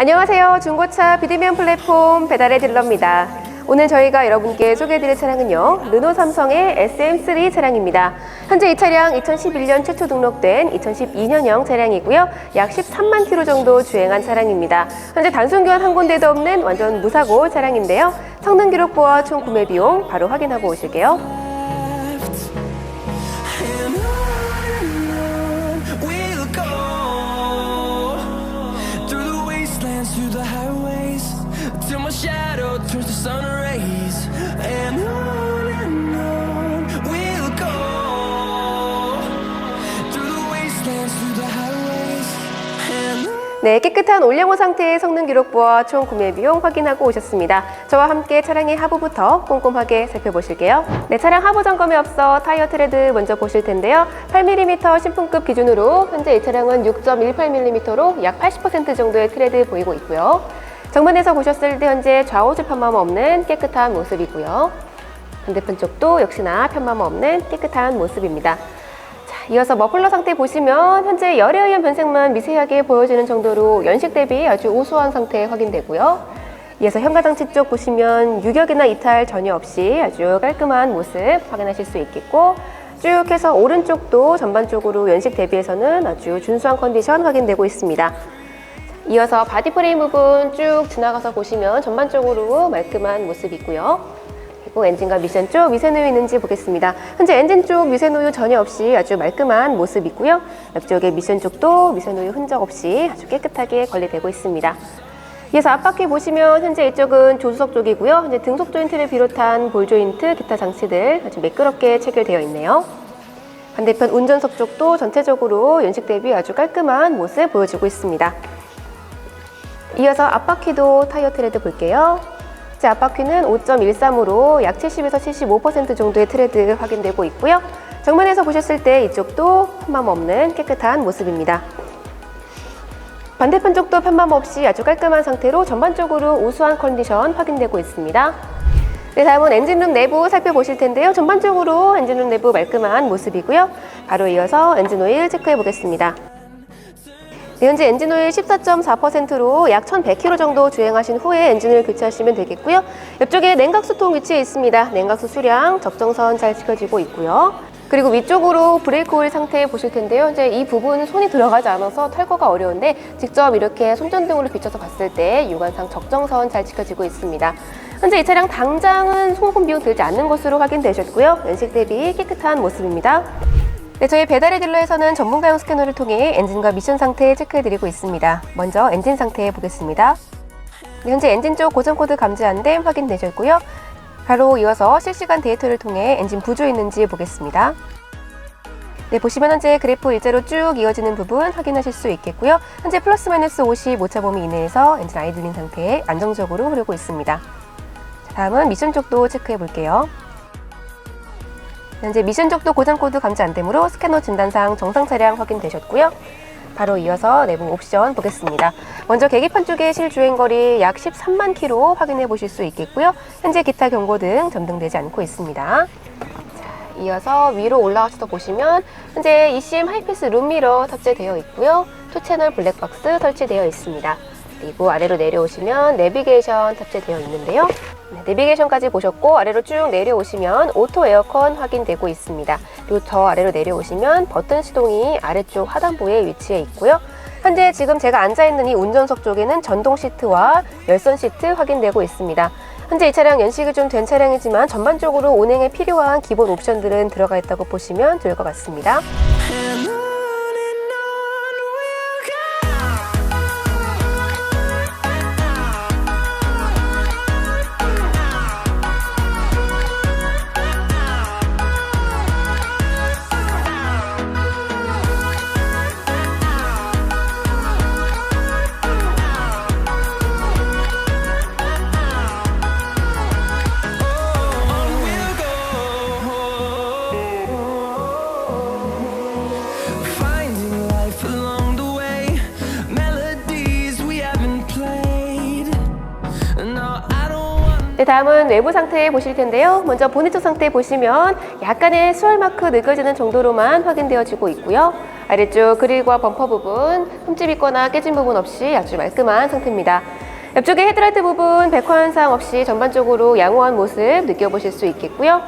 안녕하세요. 중고차 비대면 플랫폼 배달의 딜러입니다. 오늘 저희가 여러분께 소개해드릴 차량은요. 르노 삼성의 SM3 차량입니다. 현재 이 차량 2011년 최초 등록된 2012년형 차량이고요. 약 13만 킬로 정도 주행한 차량입니다. 현재 단순 교환 한 군데도 없는 완전 무사고 차량인데요. 성능 기록부와 총 구매 비용 바로 확인하고 오실게요. 네, 깨끗한 올영호 상태의 성능 기록부와 총 구매 비용 확인하고 오셨습니다. 저와 함께 차량의 하부부터 꼼꼼하게 살펴보실게요. 네, 차량 하부 점검에 앞서 타이어 트레드 먼저 보실 텐데요. 8mm 신품급 기준으로 현재 이 차량은 6.18mm로 약 80% 정도의 트레드 보이고 있고요. 정면에서 보셨을 때 현재 좌우측 편마모 없는 깨끗한 모습이고요. 반대편 쪽도 역시나 편마모 없는 깨끗한 모습입니다. 자, 이어서 머플러 상태 보시면 현재 열에 의한 변색만 미세하게 보여지는 정도로 연식 대비 아주 우수한 상태 확인되고요. 이어서 현가장치 쪽 보시면 유격이나 이탈 전혀 없이 아주 깔끔한 모습 확인하실 수 있겠고 쭉 해서 오른쪽도 전반적으로 연식 대비해서는 아주 준수한 컨디션 확인되고 있습니다. 이어서 바디 프레임 부분 쭉 지나가서 보시면 전반적으로 말끔한 모습이고요. 그리고 엔진과 미션 쪽 미세노유 있는지 보겠습니다. 현재 엔진 쪽 미세노유 전혀 없이 아주 말끔한 모습이고요. 옆쪽에 미션 쪽도 미세노유 흔적 없이 아주 깨끗하게 관리되고 있습니다. 이어서 앞바퀴 보시면 현재 이쪽은 조수석 쪽이고요. 현재 등속 조인트를 비롯한 볼 조인트, 기타 장치들 아주 매끄럽게 체결되어 있네요. 반대편 운전석 쪽도 전체적으로 연식 대비 아주 깔끔한 모습 보여주고 있습니다. 이어서 앞바퀴도 타이어 트레드 볼게요. 제 앞바퀴는 5.13으로 약 70에서 75% 정도의 트레드 확인되고 있고요. 정면에서 보셨을 때 이쪽도 편맘 없는 깨끗한 모습입니다. 반대편 쪽도 편맘 없이 아주 깔끔한 상태로 전반적으로 우수한 컨디션 확인되고 있습니다. 네, 다음은 엔진룸 내부 살펴보실 텐데요. 전반적으로 엔진룸 내부 말끔한 모습이고요. 바로 이어서 엔진 오일 체크해 보겠습니다. 네, 현재 엔진오일 14.4%로 약 1,100km 정도 주행하신 후에 엔진을 교체하시면 되겠고요. 옆쪽에 냉각수통 위치해 있습니다. 냉각수 수량 적정선 잘 지켜지고 있고요. 그리고 위쪽으로 브레이크 오일 상태 보실 텐데요. 현재 이 부분 손이 들어가지 않아서 털거가 어려운데 직접 이렇게 손전등으로 비춰서 봤을 때 육안상 적정선 잘 지켜지고 있습니다. 현재 이 차량 당장은 소모품 비용 들지 않는 것으로 확인되셨고요. 연식 대비 깨끗한 모습입니다. 네, 저희 배달의 딜러에서는 전문가용 스캐너를 통해 엔진과 미션 상태 체크해드리고 있습니다. 먼저 엔진 상태 보겠습니다. 네, 현재 엔진 쪽 고정 코드 감지 안됨 확인되셨고요. 바로 이어서 실시간 데이터를 통해 엔진 부조 있는지 보겠습니다. 네, 보시면 현재 그래프 일자로 쭉 이어지는 부분 확인하실 수 있겠고요. 현재 플러스 마이너스 50 오차 범위 이내에서 엔진 아이들링 상태에 안정적으로 흐르고 있습니다. 자, 다음은 미션 쪽도 체크해 볼게요. 현재 미션 쪽도 고장 코드 감지 안 되므로 스캐너 진단상 정상 차량 확인되셨고요. 바로 이어서 내부 옵션 보겠습니다. 먼저 계기판 쪽의 실주행 거리 약 13만 킬로 확인해 보실 수 있겠고요. 현재 기타 경고 등 점등되지 않고 있습니다. 자, 이어서 위로 올라가셔서 보시면 현재 ECM 하이패스 룸미러 탑재되어 있고요. 투 채널 블랙박스 설치되어 있습니다. 그리고 아래로 내려오시면 내비게이션 탑재되어 있는데요. 네, 내비게이션까지 보셨고 아래로 쭉 내려오시면 오토 에어컨 확인되고 있습니다. 그리고 더 아래로 내려오시면 버튼 시동이 아래쪽 하단부에 위치해 있고요. 현재 지금 제가 앉아 있는 이 운전석 쪽에는 전동 시트와 열선 시트 확인되고 있습니다. 현재 이 차량 연식이 좀 된 차량이지만 전반적으로 운행에 필요한 기본 옵션들은 들어가 있다고 보시면 좋을 것 같습니다. 네, 다음은 외부 상태 보실 텐데요. 먼저 보네트 상태 보시면 약간의 수월 마크 느껴지는 정도로만 확인되어지고 있고요. 아래쪽 그릴과 범퍼 부분 흠집 있거나 깨진 부분 없이 아주 말끔한 상태입니다. 옆쪽에 헤드라이트 부분 백화 현상 없이 전반적으로 양호한 모습 느껴보실 수 있겠고요.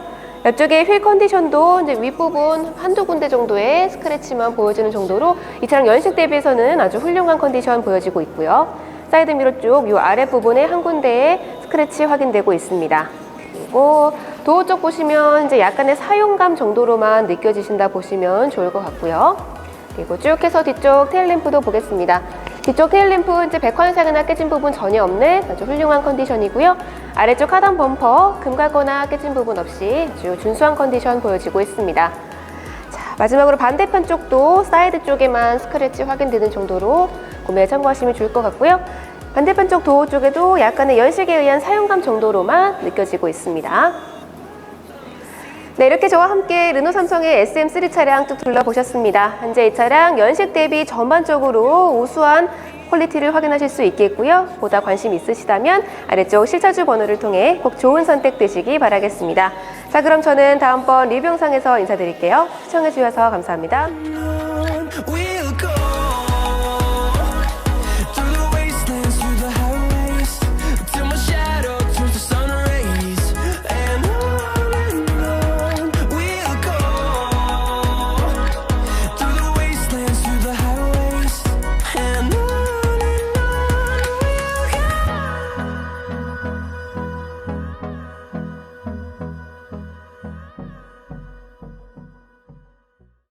옆쪽에 휠 컨디션도 이제 윗부분 한두 군데 정도의 스크래치만 보여지는 정도로 이 차량 연식 대비해서는 아주 훌륭한 컨디션 보여지고 있고요. 사이드 미러 쪽 이 아랫부분에 한 군데의 스크래치 확인되고 있습니다. 그리고 도어 쪽 보시면 이제 약간의 사용감 정도로만 느껴지신다 보시면 좋을 것 같고요. 그리고 쭉 해서 뒤쪽 테일 램프도 보겠습니다. 뒤쪽 테일 램프 이제 백환상이나 깨진 부분 전혀 없는 아주 훌륭한 컨디션이고요. 아래쪽 하단 범퍼 금 갈거나 깨진 부분 없이 아주 준수한 컨디션 보여지고 있습니다. 자, 마지막으로 반대편 쪽도 사이드 쪽에만 스크래치 확인되는 정도로 구매 참고하시면 좋을 것 같고요. 반대편 쪽 도어 쪽에도 약간의 연식에 의한 사용감 정도로만 느껴지고 있습니다. 네, 이렇게 저와 함께 르노 삼성의 SM3 차량 쭉 둘러보셨습니다. 현재 이 차량 연식 대비 전반적으로 우수한 퀄리티를 확인하실 수 있겠고요. 보다 관심 있으시다면 아래쪽 실차주 번호를 통해 꼭 좋은 선택 되시기 바라겠습니다. 자, 그럼 저는 다음번 리뷰 영상에서 인사드릴게요. 시청해주셔서 감사합니다.